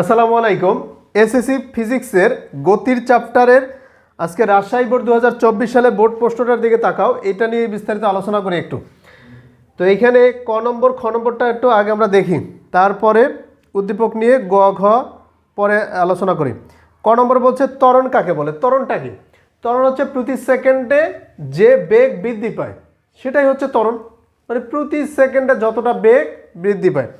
আসসালামু আলাইকুম। এসএসসি ফিজিক্সের গতির চ্যাপ্টারের আজকে রাজশাহী বোর্ড দু হাজার চব্বিশ সালে বোর্ড প্রশ্নটার দিকে তাকাও। এটা নিয়ে বিস্তারিত আলোচনা করি একটু। তো এইখানে ক নম্বর, খ নম্বরটা একটু আগে আমরা দেখি। তারপরে উদ্দীপক নিয়ে গ, ঘ, পরে আলোচনা করি। ক নম্বর বলছে ত্বরণ কাকে বলে? ত্বরণটা কি? ত্বরণ হচ্ছে প্রতি সেকেন্ডে যে বেগ বৃদ্ধি পায়, সেটাই হচ্ছে ত্বরণ। মানে প্রতি সেকেন্ডে যতটা বেগ বৃদ্ধি পায়।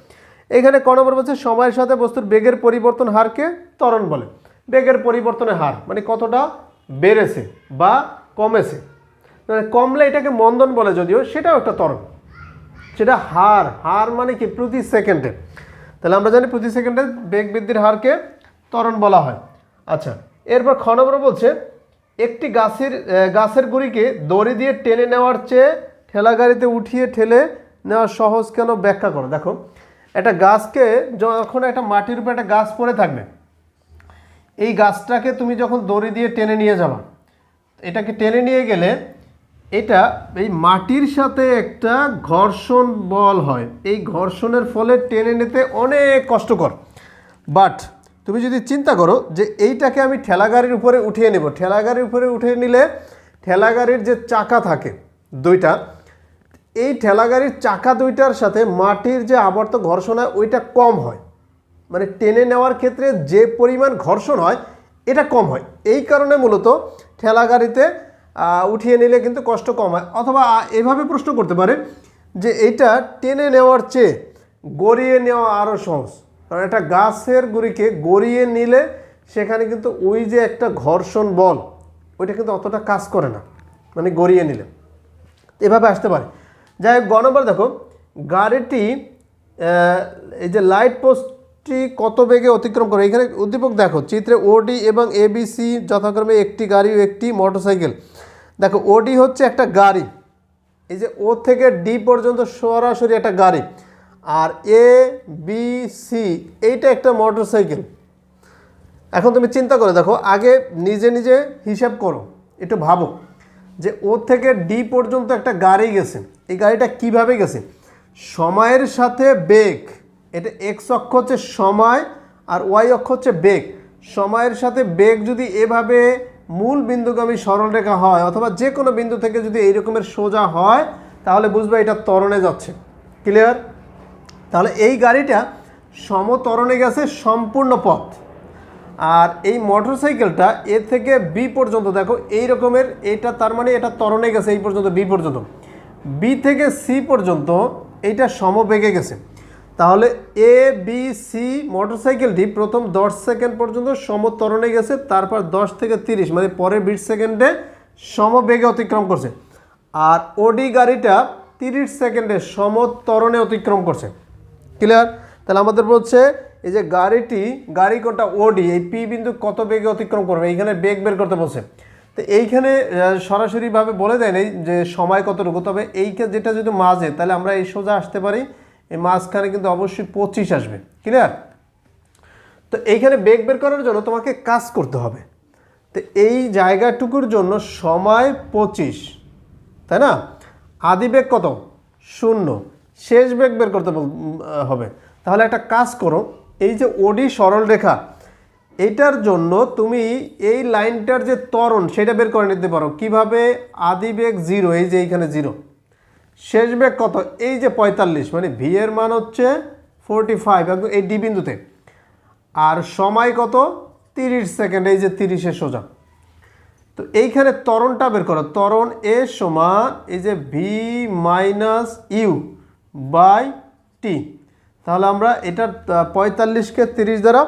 এখানে ক নম্বর বলছে, সময়ের সাথে বস্তুর বেগের পরিবর্তন হারকে ত্বরণ বলে। বেগের পরিবর্তনের হার মানে কতটা? বেড়েছে বা কমেছে। কমলে এটাকে মন্দন বলে যদিও, সেটাও একটা ত্বরণ। সেটা হার হার মানে কি? প্রতি সেকেন্ডে। তাহলে আমরা জানি প্রতি সেকেন্ডে বেগ বৃদ্ধির হারকে ত্বরণ বলা হয়। আচ্ছা এরপর খ নম্বর বলছে, একটি গাছের গাছের গুড়িকে দড়ি দিয়ে টেনে নেওয়ার চেয়ে ঠেলা গাড়িতে উঠিয়ে ঠেলে নেওয়া সহজ কেন? ব্যাখ্যা করো। দেখো একটা গাছকে যখন একটা মাটির উপরে একটা গাছ পড়ে থাকবে, এই গাছটাকে তুমি যখন দড়ি দিয়ে টেনে নিয়ে যাবা, এটাকে টেনে নিয়ে গেলে এটা এই মাটির সাথে একটা ঘর্ষণ বল হয়। এই ঘর্ষণের ফলে টেনে নিতে অনেক কষ্টকর। বাট তুমি যদি চিন্তা করো যে এইটাকে আমি ঠেলাগাড়ির উপরে উঠিয়ে নেব। ঠেলাগাড়ির উপরে উঠিয়ে নিলে ঠেলাগাড়ির যে চাকা থাকে, দুইটা এই ঠেলাগাড়ির চাকা দুইটার সাথে মাটির যে আবর্ত ঘর্ষণ হয়, ওইটা কম হয়। মানে টেনে নেওয়ার ক্ষেত্রে যে পরিমাণ ঘর্ষণ হয়, এটা কম হয়। এই কারণে মূলত ঠেলাগাড়িতে উঠিয়ে নিলে কিন্তু কষ্ট কম হয়। অথবা এভাবে প্রশ্ন করতে পারে যে এইটা টেনে নেওয়ার চেয়ে গড়িয়ে নেওয়া আরও সহজ। কারণ একটা গাছের গুড়িকে গড়িয়ে নিলে সেখানে কিন্তু ওই যে একটা ঘর্ষণ বল, ওইটা কিন্তু অতটা কাজ করে না মানে গড়িয়ে নিলে। এভাবে আসতে পারে। যাই হোক গণবার দেখো, গাড়িটি এই যে লাইট পোস্টটি কত বেগে অতিক্রম করে? এখানে উদ্দীপক দেখো, চিত্রে ওডি এবং এবিসি যথাক্রমে একটি গাড়ি ও একটি মোটরসাইকেল দেখো ওডি হচ্ছে একটা গাড়ি। এই যে ও থেকে ডি পর্যন্ত সরাসরি একটা গাড়ি। আর এ বি সি এইটা একটা মোটরসাইকেল এখন তুমি চিন্তা করে দেখো, আগে নিজে নিজে হিসাব করো, একটু ভাবো। যে ও থেকে ডি পর্যন্ত একটা গাড়ি গেছে। এই গাড়িটা কীভাবে গেছে? সময়ের সাথে বেগ। এটা এক্স অক্ষ হচ্ছে সময় আর ওয়াই অক্ষ হচ্ছে বেগ। সময়ের সাথে বেগ যদি এভাবে মূল বিন্দুগামী সরলরেখা হয় অথবা যে কোনো বিন্দু থেকে যদি এই রকমের সোজা হয়, তাহলে বুঝবে এটা তরণে যাচ্ছে। ক্লিয়ার তাহলে এই গাড়িটা সমতরণে গেছে সম্পূর্ণ পথ। আর এই মোটরসাইকেলটা এ থেকে বি পর্যন্ত, দেখো, এই রকমের, এটা তার মানে এটা তরণে গেছে, এই পর্যন্ত বি পর্যন্ত। বি থেকে সি পর্যন্ত এইটা সমবেগে গেছে। তাহলে এ বি সি মোটরসাইকেলটি প্রথম দশ সেকেন্ড পর্যন্ত সমতরণে গেছে, তারপর দশ থেকে তিরিশ মানে পরে বিশ সেকেন্ডে সমবেগে অতিক্রম করছে। আর ওডি গাড়িটা তিরিশ সেকেন্ডে সমতরণে অতিক্রম করছে। ক্লিয়ার তাহলে আমাদের বলছে এই যে গাড়িটি, গাড়ি কোনটা ওডি এই পি বিন্দু কত বেগে অতিক্রম করবে? এইখানে বেগ বের করতে বলছে। তো এইখানে সরাসরিভাবে বলে দেয় নাই যে সময় কতটুকু, তবে এই যেটা যদি মাঝে, তাহলে আমরা এই সোজা আসতে পারি। এই মাঝখানে কিন্তু অবশ্যই পঁচিশ আসবে। ক্লিয়ার তো এইখানে বেগ বের করার জন্য তোমাকে কাজ করতে হবে। তো এই জায়গাটুকুর জন্য সময় পঁচিশ, তাই না? আদি বেগ কত? শূন্য। শেষ বেগ বের করতে হবে। তাহলে একটা কাজ করো। এই যে ওডি সরল রেখা এইটার জন্য তুমি এই লাইনটার যে ত্বরণ, সেটা বের করে নিতে পারো। কীভাবে? আদি বেগ জিরো, এই যে এইখানে জিরো। শেষ বেগ কত? এই যে পঁয়তাল্লিশ মানে ভি এর মান হচ্ছে ফোরটি ফাইভ একদম এই ডি বিন্দুতে। আর সময় কত? তিরিশ সেকেন্ড, এই যে তিরিশে সোজা। তো এইখানে ত্বরণটা বের করো। তরণ এ সমান এই যে v minus u by t. তাহলে আমরা এটা পঁয়তাল্লিশকে তিরিশ দ্বারা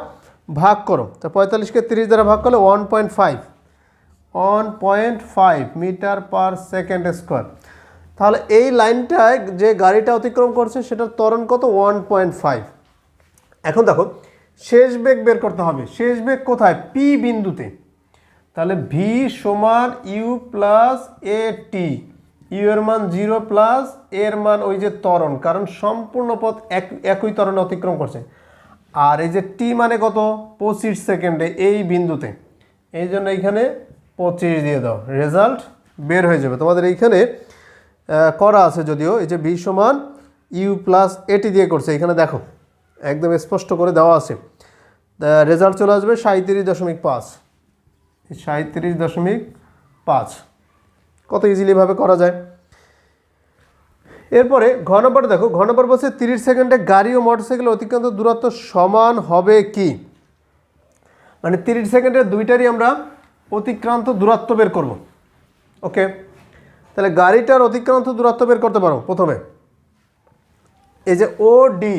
ভাগ করো। তো পঁয়তাল্লিশকে তিরিশ দ্বারা ভাগ করলে one point five one point five metre per second square. তাহলে এই লাইনটায় যে গাড়িটা অতিক্রম করছে, সেটার ত্বরণ কত? ওয়ান পয়েন্ট ফাইভ এখন দেখো, শেষ বেগ বের করতে হবে। শেষ বেগ কোথায়? পি বিন্দুতে। তাহলে ভি সমান u plus a t u এর মান জিরো প্লাস এর মান ওই যে ত্বরণ, কারণ সম্পূর্ণ পথ এক, একই ত্বরণে অতিক্রম করছে। আর এই যে টি মানে কত? পঁচিশ সেকেন্ডে এই বিন্দুতে। এই জন্য এইখানে পঁচিশ দিয়ে দাও। রেজাল্ট বের হয়ে যাবে। তোমাদের এইখানে করা আছে যদিও, এই যে বি সমান ইউ প্লাস এটি দিয়ে করছে। এখানে দেখো, একদম স্পষ্ট করে দেওয়া আছে। রেজাল্ট চলে আসবে সাঁত্রিশ দশমিক পাঁচ। সাঁত্রিশ দশমিক পাঁচ। কত ইজিলিভাবে করা যায়। এরপরে ঘ নম্বর দেখো, ঘ নম্বর বলছে তিরিশ সেকেন্ডে গাড়ি ও মোটরসাইকেল অতিক্রান্ত দূরত্ব সমান হবে কি? মানে তিরিশ সেকেন্ডে দুইটারই আমরা অতিক্রান্ত দূরত্ব বের করব। ওকে? তাহলে গাড়িটার অতিক্রান্ত দূরত্ব বের করতে পারো প্রথমে। এই যে ও ডি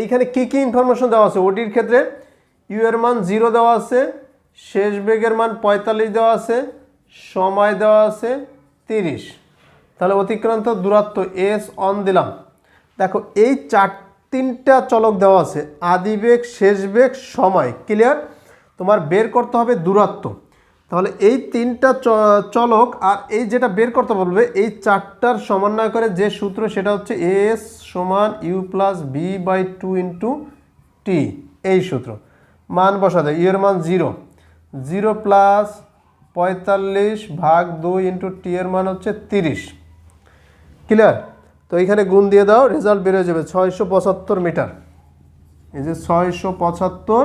এইখানে কি কি ইনফরমেশন দেওয়া আছে? ওডির ক্ষেত্রে ইউ এর মান জিরো দেওয়া আছে, শেষ বেগের মান পঁয়তাল্লিশ দেওয়া আছে সময় দেওয়া আছে তিরিশ। তাহলে অতিক্রান্ত দূরত্ব এস অন দিলাম। দেখো, এই চার, তিনটা চলক দেওয়া আছে। আদি বেগ, শেষ বেগ, সময়। ক্লিয়ার তোমার বের করতে হবে দূরত্ব। তাহলে এই তিনটা চলক আর এই যেটা বের করতে বলবে, এই চারটার সমন্বয় করে যে সূত্র, সেটা হচ্ছে এস সমান u plus b by two into t এই সূত্র। মান বসা দেয় ইউ মান জিরো জিরো প্লাস পঁয়তাল্লিশ ভাগ দুই ইন্টু টি এর মান হচ্ছে তিরিশ। ক্লিয়ার তো এখানে গুণ দিয়ে দাও রেজাল্ট বেরোয় যাবে ছয়শো পঁচাত্তর মিটার এই যে ছয়শো পঁচাত্তর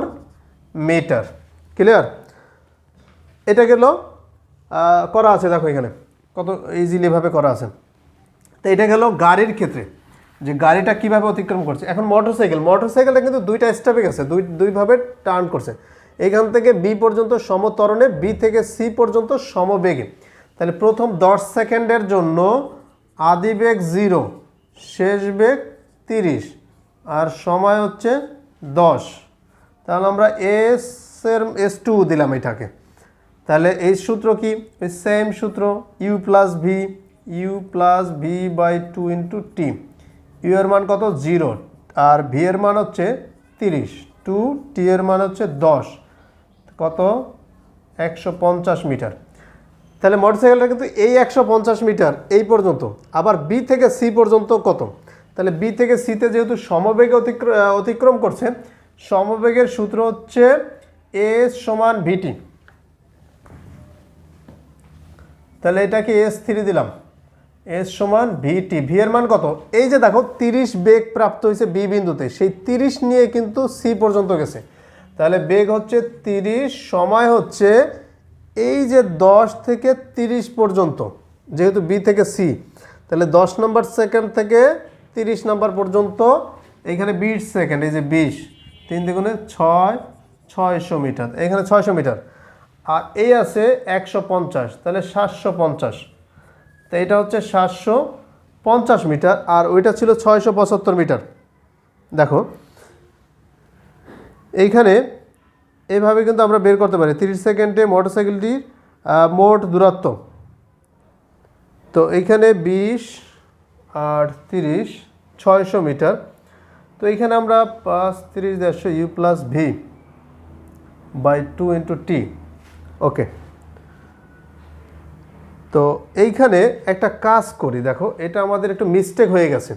মিটার ক্লিয়ার এটা গেল করা আছে দেখো এখানে, কত ইজিলিভাবে করা আছে। তো এটা গেল গাড়ির ক্ষেত্রে, যে গাড়িটা কীভাবে অতিক্রম করছে। এখন মোটরসাইকেল মোটরসাইকেলটা কিন্তু দুইটা স্টেপে গেছে, দুই, দুইভাবে টার্ন করছে। এখান থেকে বি পর্যন্ত সমতরণে বি থেকে সি পর্যন্ত সমবেগে। তাহলে প্রথম দশ সেকেন্ডের জন্য আদি বেগ জিরো, শেষ বেগ তিরিশ, আর সময় হচ্ছে দশ। তাহলে আমরা এস এর এস টু দিলাম এটাকে। তাহলে এই সূত্র কি? ওই সেম সূত্র u plus v u plus v by two into t u এর মান কত? জিরো। আর ভি এর মান হচ্ছে তিরিশ। টু টি এর মান হচ্ছে দশ। কত? একশো পঞ্চাশ মিটার। তাহলে মোটরসাইকেলটা কিন্তু এই একশো পঞ্চাশ মিটার এই পর্যন্ত। আবার বি থেকে সি পর্যন্ত কত? তাহলে বি থেকে সিতে যেহেতু সমবেগে অতিক্র অতিক্রম করছে, সমবেগের সূত্র হচ্ছে এস সমান ভিটি তাহলে এটাকে এস থ্রি দিলাম। এস সমান ভিটি ভি এর মান কত? এই যে দেখো, তিরিশ বেগ প্রাপ্ত হয়েছে বি বিন্দুতে। সেই তিরিশ নিয়ে কিন্তু সি পর্যন্ত গেছে। তাহলে বেগ হচ্ছে তিরিশ, সময় হচ্ছে এই যে দশ থেকে তিরিশ পর্যন্ত, যেহেতু বি থেকে সি, তাহলে দশ নম্বর সেকেন্ড থেকে তিরিশ নম্বর পর্যন্ত এইখানে বিশ সেকেন্ড, এই যে বিশ, তিন দ্বিগুণে ছয়, ছয়শো মিটার, এখানে ছয়শো মিটার, আর এই আছে একশো পঞ্চাশ, তাহলে সাতশো পঞ্চাশ, তো এটা হচ্ছে সাতশো পঞ্চাশ মিটার, আর ওইটা ছিল ছয়শো পঁচাত্তর মিটার, দেখো এইখানে এইভাবে কিন্তু আমরা বের করতে পারি। তিরিশ সেকেন্ডে মোটরসাইকেলটির মোট দূরত্ব। তো এইখানে বিশ আর তিরিশ, ছয়শো মিটার। তো এইখানে আমরা পাঁচ, তিরিশ, দেড়শো u plus v by two into t. Okay. তো এইখানে একটা কাজ করি, দেখো, এটা আমাদের একটু মিস্টেক হয়ে গেছে।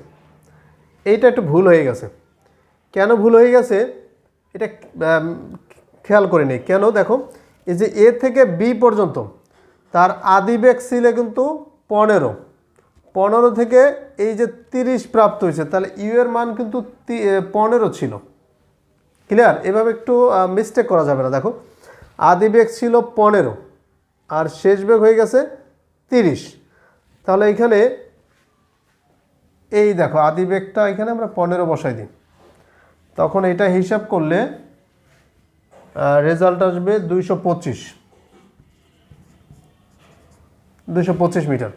এইটা একটু ভুল হয়ে গেছে। কেন ভুল হয়ে গেছে? এটা খেয়াল করে নেই। কেন? দেখো, এই যে এ থেকে বি পর্যন্ত, তার আদি বেগ ছিল কিন্তু পনেরো। পনেরো থেকে এই যে তিরিশ প্রাপ্ত হয়েছে, তাহলে ইউ এর মান কিন্তু পনেরো ছিল। ক্লিয়ার এভাবে একটু মিস্টেক করা যাবে না। দেখো, আদি বেগ ছিল পনেরো, আর শেষ বেগ হয়ে গেছে তিরিশ। তাহলে এখানে, এই দেখো, আদি বেগটা এখানে আমরা পনেরো বসাই দিই। তখন এটা হিসাব করলে রেজাল্ট আসবে দুইশো পঁচিশ। দুইশো পঁচিশ মিটার।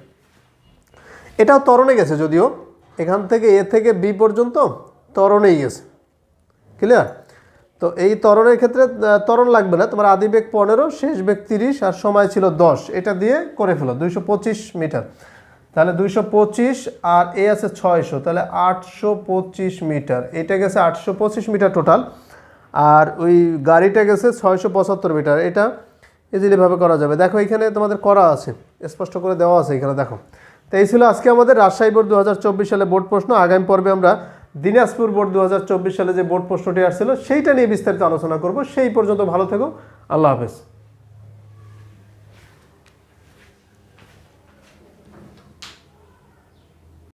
এটাও ত্বরণে গেছে যদিও এখান থেকে এ থেকে বি পর্যন্ত ত্বরণেই গেছে। ক্লিয়ার তো এই ত্বরণের ক্ষেত্রে আহ, ত্বরণ লাগবে না তোমার আদি বেগ পনেরো শেষ বেগ তিরিশ আর সময় ছিল দশ। এটা দিয়ে করে ফেলো দুইশো পঁচিশ মিটার। তাহলে দুইশো পঁচিশ আর এ আছে ছয়শো, তাহলে আটশো পঁচিশ মিটার। এটা গেছে আটশো পঁচিশ মিটার টোটাল। আর ওই গাড়িটা গেছে ছয়শো পঁচাত্তর মিটার। এটা ইজিলিভাবে করা যাবে। দেখো এখানে তোমাদের করা আছে। স্পষ্ট করে দেওয়া আছে এখানে, দেখো। তো এই ছিল আজকে আমাদের রাজশাহী বোর্ড দু হাজার চব্বিশ সালে বোর্ড প্রশ্ন। আগামী পর্বে আমরা দিনাজপুর বোর্ড দু হাজার চব্বিশ সালে যে বোর্ড প্রশ্নটি আসছিল, সেইটা নিয়ে বিস্তারিত আলোচনা করব। সেই পর্যন্ত ভালো থেকো। আল্লাহ হাফেজ।